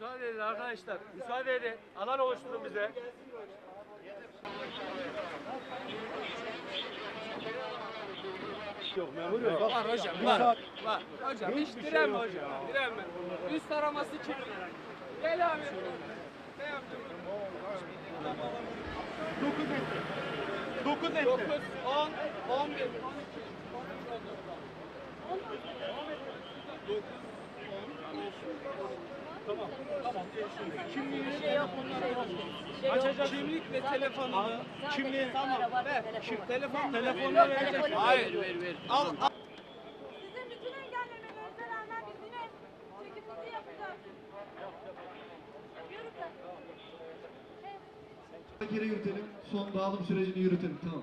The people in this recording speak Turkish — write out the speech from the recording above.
Müsaade edin arkadaşlar. Müsaade edin. Alan oluşturun bize. Yok memur yok. Var hocam var. Var. Hocam hiç direnme hocam. Direnme. Üst araması çık. Gel abi. Ne yaptın? 9 etti. 9 etti. 9, 10, 11, 12, 13, 14. Tamam, tamam. Kimliğini şey yok, Açacak kimlik ve telefonunu. Kimliği tamam. Ver. Şimdi telefon, telefonunu verecek. Hayır, ver, ver. Al, al. Sizin bütün engellemelerinize rağmen biz yine çekimimizi yapacağız. Yürü kız. Geri yürütelim. Son dağılım sürecini yürütelim. Tamam.